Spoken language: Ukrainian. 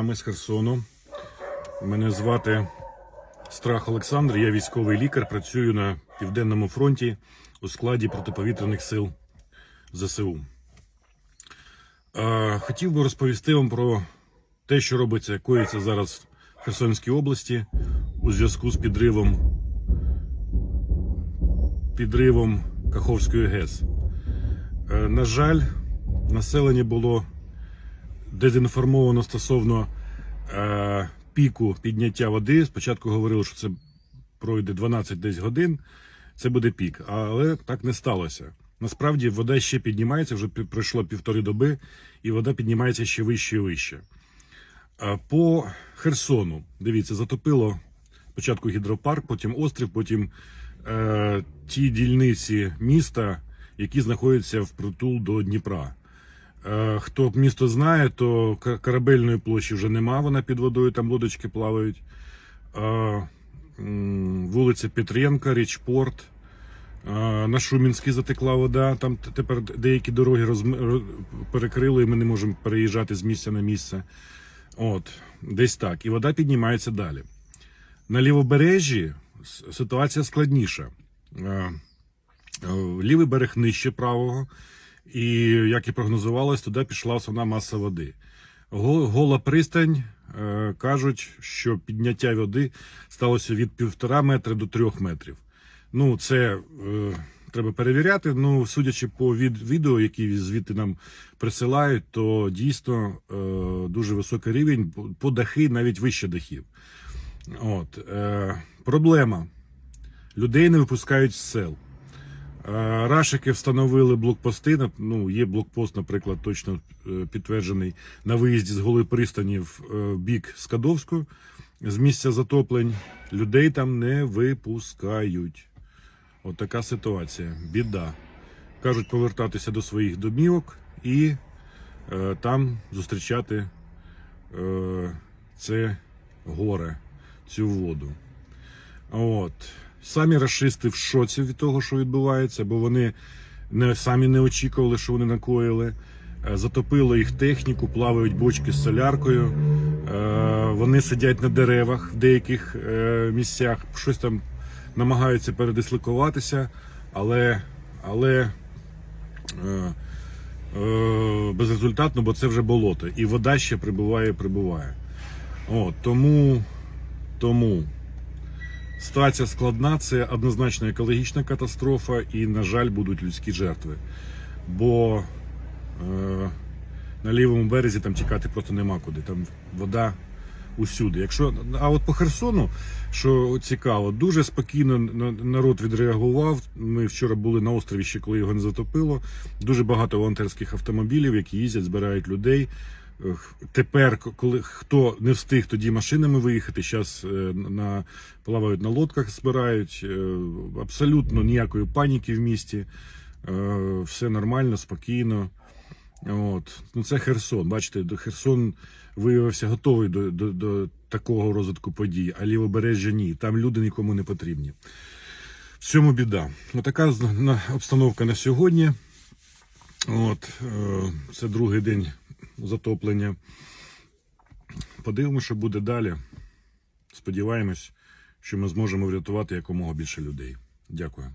Ми з Херсону. Мене звати Страх Олександр. Я військовий лікар. Працюю на південному фронті у складі протиповітряних сил ЗСУ. Хотів би розповісти вам про те, що робиться, коїться зараз в Херсонській області у зв'язку з підривом, підривом Каховської ГЕС. Е, На жаль, населення було дезінформовано стосовно е, піку підняття води. Спочатку говорили, що це пройде 12 десь годин, це буде пік. Але так не сталося. Насправді вода ще піднімається, вже пройшло півтори доби, і вода піднімається ще вище і вище. Е, По Херсону, дивіться, затопило спочатку гідропарк, потім острів, потім е, ті дільниці міста, які знаходяться впритул до Дніпра. Е, Хто місто знає, то корабельної площі вже нема, вона під водою, там лодочки плавають. Е, Вулиця Петренка, Річпорт. Е, На Шумінській затекла вода. Там тепер деякі дороги розм... перекрили, і ми не можемо переїжджати з місця на місце. От, десь так. І вода піднімається далі. На лівобережжі ситуація складніша. Лівий берег нижче правого, і, як і прогнозувалось, туди пішла основна маса води. Гола пристань е, кажуть, що підняття води сталося від півтора метра до трьох метрів. Ну, це е, треба перевіряти. Ну, судячи по від, відео, які звідти нам присилають, то дійсно е, дуже високий рівень, по- по дахи навіть вище дахів. От, е, проблема. Людей не випускають з сел. Е, Рашики встановили блокпости. Ну, є блокпост, наприклад, точно е, підтверджений на виїзді з голої пристані в е, бік Скадовську. З місця затоплень людей там не випускають. От така ситуація. Біда. Кажуть повертатися до своїх домівок і е, там зустрічати е, це горе, цю воду. От. Самі расисти в шоці від того, що відбувається, бо вони не, самі не очікували, що вони накоїли. Е, Затопило їх техніку, плавають бочки з соляркою. Е, Вони сидять на деревах в деяких е, місцях, щось там намагаються передислокуватися, але, але безрезультатно, бо це вже болото. І вода ще прибуває, прибуває. От, тому, тому Ситуація складна, це однозначно екологічна катастрофа, і, на жаль, будуть людські жертви. Бо е, на лівому березі там тікати просто нема куди. Там вода усюди. Якщо, а от по Херсону, що цікаво, дуже спокійно народ відреагував. Ми вчора були на острові ще коли його не затопило. Дуже багато волонтерських автомобілів, які їздять, збирають людей. Е, Тепер, коли хто не встиг тоді машинами виїхати, зараз на плавають на лодках, збирають е, абсолютно ніякої паніки в місті. Е, Все нормально, спокійно. От. Ну, це Херсон. Бачите, Херсон виявився готовий до, до, до такого розвитку подій, а лівобережжя ні. Там люди нікому не потрібні. В цьому біда. Отака обстановка на сьогодні. От, е, це другий день затоплення. Подивимося, що буде далі. Сподіваємось, що ми зможемо врятувати якомога більше людей. Дякую.